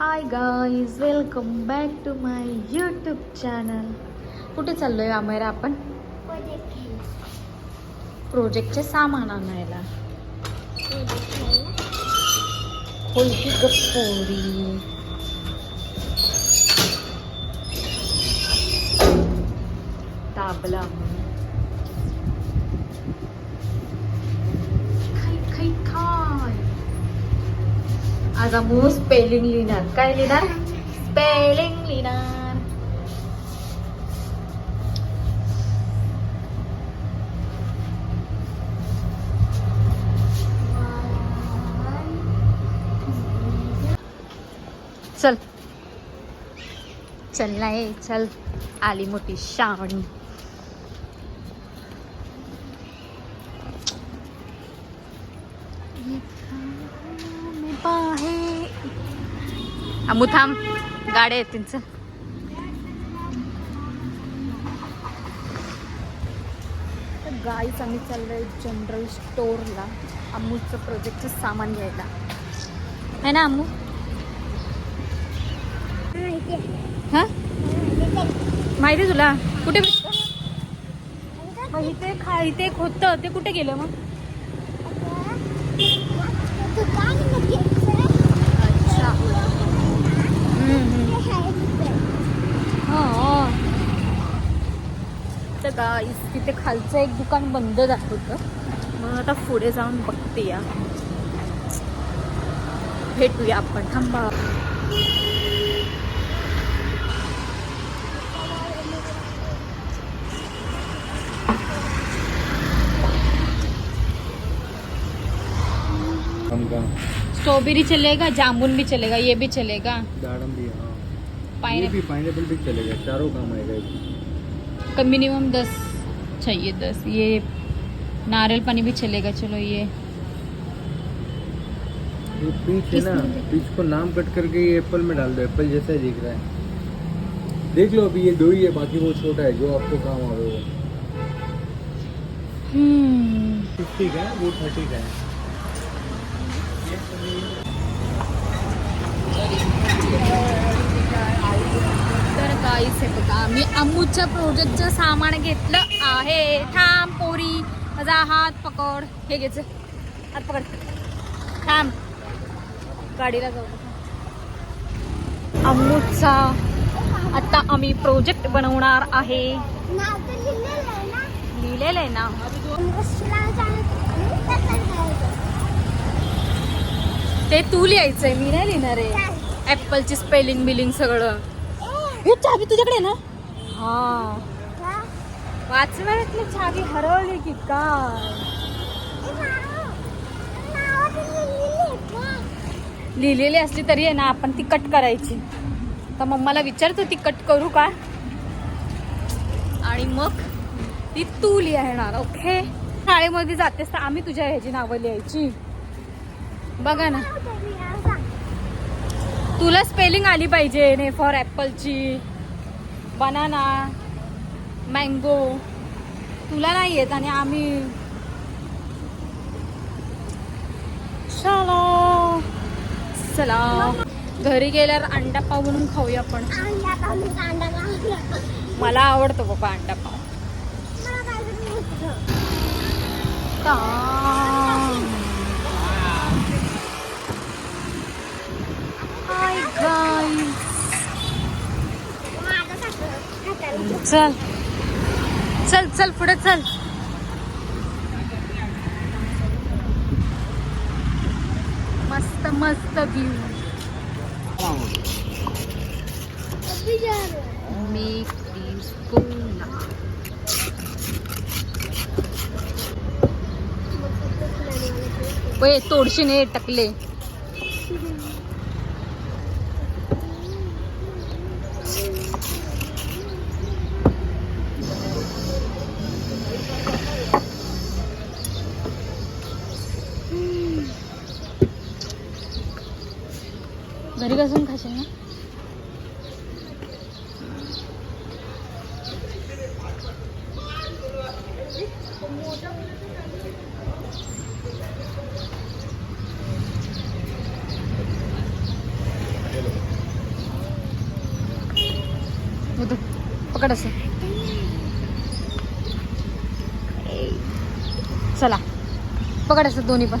Hi guys welcome back to my YouTube channel कुठे चाललो आहे आमेरा आपण प्रोजेक्टचे सामान आणायला कोणती गप्पोरी ताबला आज आम्ही स्पेलिंग लिहिणार. काय लिहिणार? स्पेलिंग लिहिणार. चल. चल नाही चल. आली मोठी शावणी अमू थांब गाड्या आहेत त्यांचं. गाईच आम्ही चाललोय जनरल स्टोअरला अमूचं प्रोजेक्टचं सामान घ्यायला. है ना अमू हा? माहिती आहे तुला? कुठे भेटतं? मग इथे खा इथे एक होतं. ते कुठे गेलं मग? अच्छा. तर गाईस तिथे खालचं एक दुकान बंद दाखवतं. मग आता पुढे जाऊन बघते या. भेटूया आपण. थांबा. स्ट्रॉबेरी चलेगा जामुन भी चलेगा ये भी चलेगा। दाड़म भी हाँ। पाइनएप्पल भी चलेगा चारों काम आएगा इसमें। मिनिमम दस चाहिए दस। ये नारियल पानी भी चलेगा चलो ये। ये पीच है ना पीच को नाम कट करके ये एप्पल में डाल दो एप्पल जैसा दिख रहा है। देख लो अभी ये दो ही है बाकी वो छोटा है जो आपको काम आवे वो। हम्म। फिफ्टी का है वो थर्टी का है। तर काहीच आहे बघा मी अमूच्या प्रोजेक्टचं सामान घेतलं आहे. थांब पोरी माझा हात पकड. हे घ्यायचं हात पकड. थांब. गाडीला जाऊ अमूचा आता आम्ही प्रोजेक्ट बनवणार आहे. लिहिलेलं आहे ना? ते तू लिहायचंय मी नाही लिहिणार आहे. ऍपलची स्पेलिंग बिलिंग सगळं. हे चाबी तुझ्याकडे ना? हा. वाचवायतली चाबी हरवली की काय? लिहिलेली असली तरी आहे ना आपण ती कट करायची. तर मम्माला विचारतो ती कट करू का? आणि मग ती तू लिहायणार ओके शाळेमध्ये जातेस तर आम्ही तुझ्या ह्याची नावं लिहायची. बघा ना. तुला स्पेलिंग आली पाहिजे ने फॉर ॲपलची बनाना मँगो तुला नाही येत आणि आम्ही. चलो चला घरी गेल्यावर अंडा पाव म्हणून खाऊया आपण. मला आवडतो बाबा अंडा पाव हाय गाईस चल. चल चल पुढे चल. मस्त मस्त व्ह्यू ओए तोडशीने टकले. घरी बसून खाशील ना? पकड असं. चला. पकड असं दोन्ही पण.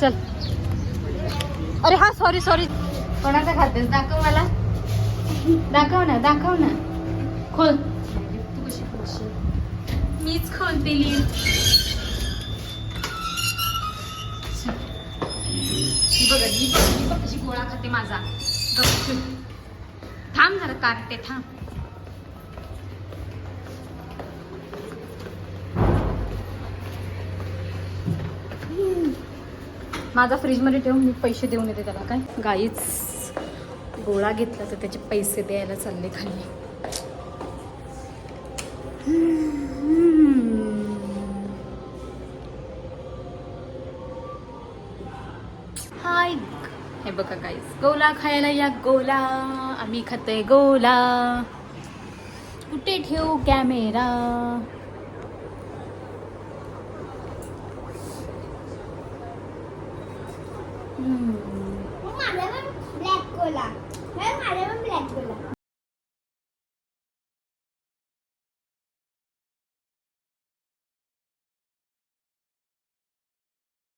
चल. अरे हा सॉरी सॉरी कोणाचा खातेस? दाखव मला. दाखव ना दाखव ना. खोल. तू कशी खोलशील मीच खोलते दिली. ही बघा ही बघ ही बघ कशी गोळा खाते माझा. थांब जरा कार्टे थांब. माझा फ्रीजमध्ये ठेवून मी पैसे देऊन येते त्याला काय? गाईच गोळा घेतला तर त्याचे पैसे द्यायला चालले खाली. हाय. हे बघा गाईस गोला खायला या गोला आम्ही खाते गोला. कुठे ठेवू camera? Hmm. Mama, lemon black cola.